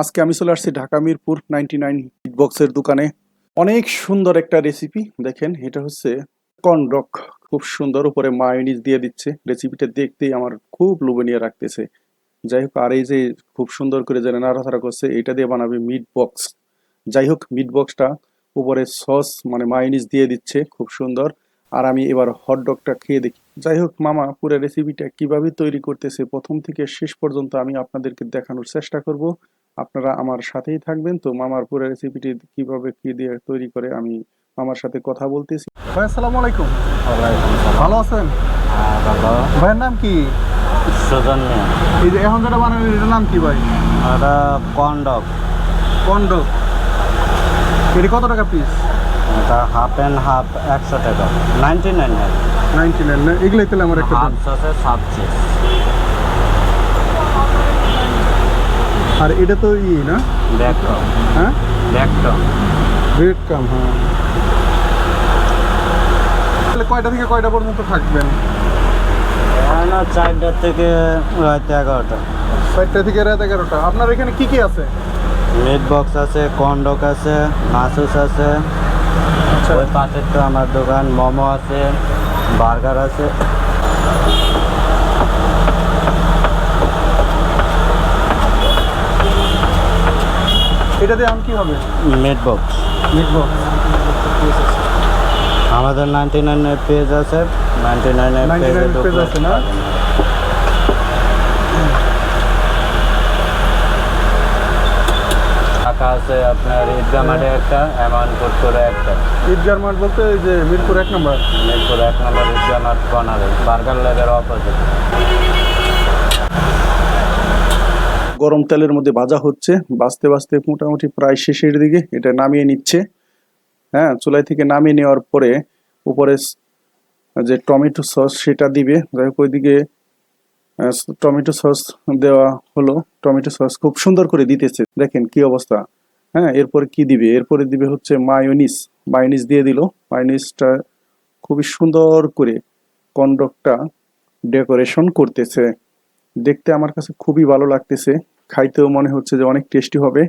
আজকে আমি চলে আসছি ঢাকা মিরপুর নাইনটি নাইন বক্সের দোকানে। অনেক সুন্দর একটা রেসিপি দেখেন, এটা হচ্ছে কনডক খুব সুন্দর, উপরে মায়োনিজ দিয়ে দিচ্ছে। রেসিপিটা দেখতেই আমার খুব লোভনীয় রাখতেছে যাই হোক, আর এই যে খুব সুন্দর করে যেন নাড়াচাড়া করছে, এটা দিয়ে বানাবে মিট বক্স যাই হোক মিট বক্সটা উপরে সস মানে মায়োনিজ দিয়ে দিচ্ছে, খুব সুন্দর। আর আমি এবার হট ডগটা খেয়ে দেখি। যাই হোক, মামা, পুরো রেসিপিটা কীভাবে তৈরি করতেছে, প্রথম থেকে শেষ পর্যন্ত আমি আপনাদেরকে দেখানোর চেষ্টা করব। আপনারা আমার সাথেই থাকবেন। তো মামার পুরো রেসিপিটি কীভাবে কি দিয়ে তৈরি করে আমি মামার সাথে কথা বলতেছি। ভাই আসসালামু আলাইকুম। ভালো আছেন? হ্যাঁ ভাইয়ের নাম কি? সুজন এই যে এখন যেটা বানাবেন এটার নাম কি ভাই? এটা কন্ডক। কন্ড এটি কত টাকা পিস এটা হাফ অ্যান্ড হাফ একশো টাকা। নাইনটি নাইন নাইনটি নাইন এগুলোই তাহলে আমার একটা হাফ সসে সাত চিজ আর এটা তো ই না? হ্যাঁ? রেড কাম হ্যাঁ। তাহলে কয়টা থেকে কয়টা পর্যন্ত থাকবেন? না থেকে রাত এগারোটা। চারটা থেকে রাত এগারোটা। আপনার এখানে কি কি আছে? বক্স আছে কন্ডক আছে নাসুস আছে। আচ্ছা। ওই পাশের তো আমার দোকান মোমো আছে বার্গার আছে। এটা দিয়ে কি হবে? মিট বক্স লিখব আমাদের নাইনটি নাইনের পেজ আছে। নাইনটি নাইনের 99 page আছে না? আছে আপনার ঈদগা মাঠে একটা অ্যামাউন্ট করে একটা। ঈদগার মাঠ বলতে ওই যে মিরপুর এক নম্বর। মিরপুর এক নম্বর ঈদগা মাঠ কর্নারে বার্গার লেগের অপোজিট গরম তেলের মধ্যে ভাজা হচ্ছে। বাঁচতে বাঁচতে মোটামুটি প্রায় শেষের দিকে এটা নামিয়ে নিচ্ছে। হ্যাঁ চুলাই থেকে নামিয়ে নেওয়ার পরে উপরে যে টমেটো সস সেটা দিবে। যাই হোক, ওইদিকে টমেটো সস দেওয়া হলো। টমেটো সস খুব সুন্দর করে দিতেছে। দেখেন কি অবস্থা। হ্যাঁ এরপরে কি দিবে? এরপরে দিবে হচ্ছে মায়োনিস। মায়োনিস দিয়ে দিল। মায়োনিসটা খুবই সুন্দর করে কন্ডকটা ডেকোরেশন করতেছে। দেখতে আমার কাছে খুবই ভালো লাগতেছে। খাইতেও মনে হচ্ছে যে অনেক টেস্টি হবে।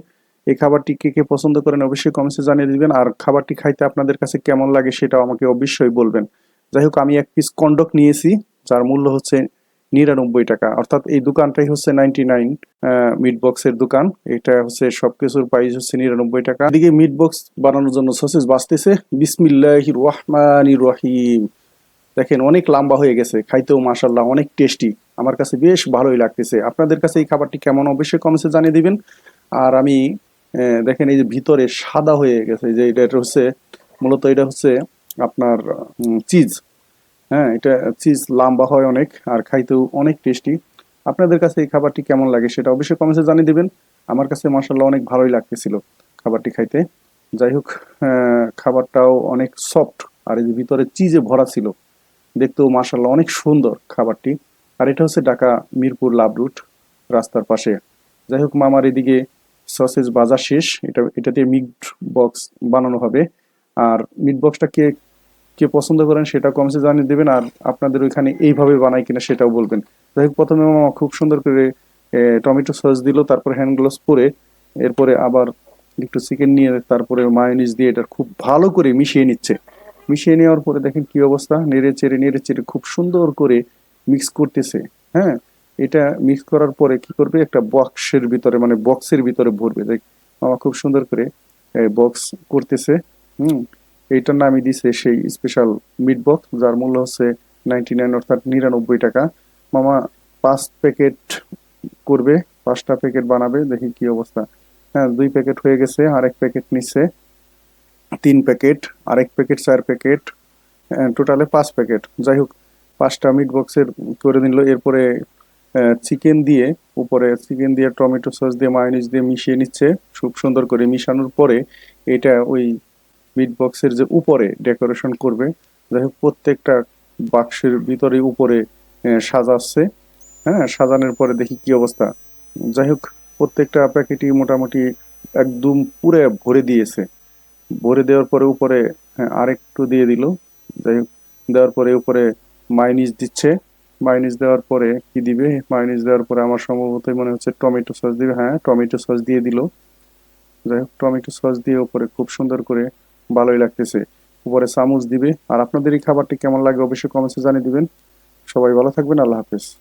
এই খাবারটি কে কে পছন্দ করেন অবশ্যই কমেন্টসে জানিয়ে দিবেন। আর খাবারটি খাইতে আপনাদের কাছে কেমন লাগে সেটাও আমাকে অবশ্যই বলবেন। যাই হোক, আমি এক পিস কন্ডক নিয়েছি, যার মূল্য হচ্ছে নিরানব্বই টাকা। অর্থাৎ এই দোকানটাই হচ্ছে নাইনটি নাইন মিট বক্সের দোকান। এটা হচ্ছে সবকিছুর প্রাইস হচ্ছে নিরানব্বই টাকা। এদিকে মিট বক্স বানানোর জন্য সসেস বাঁচতেছে বিসমিল্লাহ রহমান রহিম। দেখেন, অনেক লম্বা হয়ে গেছে। খাইতেও মাসাল্লাহ অনেক টেস্টি আমার কাছে বেশ ভালোই লাগতেছে। আপনাদের কাছে এই খাবারটি কেমন? অবশ্যই কমেন্টে জানিয়ে দিবেন। আর আমি দেখেন এই যে ভিতরে সাদা হয়ে গেছে যে এটা এটা হচ্ছে, মূলত এটা হচ্ছে আপনার চিজ হ্যাঁ এটা চিজ লম্বা হয় অনেক আর খাইতেও অনেক টেস্টি আপনাদের কাছে এই খাবারটি কেমন লাগে সেটা অবশ্যই কমেন্টে জানিয়ে দিবেন। আমার কাছে মাসাল্লাহ অনেক ভালোই লাগতেছিল খাবারটি খাইতে। যাই হোক খাবারটাও অনেক সফট আর এই যে ভিতরে চিজে ভরা ছিল। দেখতেও মাসাল্লাহ অনেক সুন্দর খাবারটি। আর এটা হচ্ছে ঢাকা মিরপুর লাভ রুট, রাস্তার পাশে। যাই হোক, মামার এদিকে সসেজ বাজার শেষ। এটা এটা দিয়ে মিট বক্স বানানো হবে। আর মিট বক্সটা কে কে পছন্দ করেন সেটা কমেন্টে জানিয়ে দেবেন, আর আপনাদের ওইখানে এইভাবে বানায় কিনা সেটাও বলবেন। যাই হোক, প্রথমে মামা খুব সুন্দর করে টমেটো সস দিল, তারপর হ্যান্ড গ্লোভস পরে, এরপরে আবার একটু চিকেন নিয়ে, তারপরে মায়োনিজ দিয়ে এটা খুব ভালো করে মিশিয়ে নিচ্ছে। মিশিয়ে নেওয়ার পরে দেখেন কি অবস্থা, নেড়ে চেড়ে নেড়ে চেড়ে খুব সুন্দর করে মিক্স করতেছে হ্যাঁ? এটা মিক্স করার পরে কি করবে? একটা বক্সের ভিতরে মানে বক্সের ভিতরে ভরবে। দেখ মামা খুব সুন্দর করে বক্স করতেছে, হুম? এইটার নামই দিছে সেই স্পেশাল মিট বক্স যার মূল্য হচ্ছে নাইনটি নাইন অর্থাৎ নিরানব্বই টাকা। মামা পাঁচ প্যাকেট করবে, পাঁচটা প্যাকেট বানাবে, দেখি কি অবস্থা। হ্যাঁ দুই প্যাকেট হয়ে গেছে, আরেক প্যাকেট নিচ্ছে, তিন প্যাকেট আরেক প্যাকেট চার প্যাকেট টোটালে পাঁচ প্যাকেট যাই হোক পাঁচটা মিট বক্সের করে নিল এরপরে চিকেন দিয়ে উপরে চিকেন দিয়ে টমেটো সস দিয়ে মায়োনিজ দিয়ে মিশিয়ে নিচ্ছে খুব সুন্দর করে মিশানোর পরে এটা ওই মিট বক্সের যে উপরে ডেকোরেশন করবে যাই হোক প্রত্যেকটা বাক্সের ভিতরে উপরে সাজাচ্ছে হ্যাঁ সাজানোর পরে দেখি কি অবস্থা। যাই হোক প্রত্যেকটা প্যাকেটই মোটামুটি একদম পুরো ভরে দিয়েছে। ভরে দেওয়ার পরে উপরে হ্যাঁ, আরেকটু দিয়ে দিল যাই হোক দেওয়ার পরে উপরে মাইনিস দিচ্ছে। মাইনিস দেওয়ার পরে কি দিবে? মাইনিস দেওয়ার পরে আমার সম্ভবত মনে হচ্ছে টমেটো সস দিবে। হ্যাঁ টমেটো সস দিয়ে দিল। যাই হোক, টমেটো সস দিয়ে ওপরে খুব সুন্দর করে ভালোই লাগতেছে। উপরে চামচ দিবে। আর আপনাদের এই খাবারটি কেমন লাগে অবশ্যই কমেন্টসে জানিয়ে দিবেন। সবাই ভালো থাকবেন, আল্লাহ হাফেজ।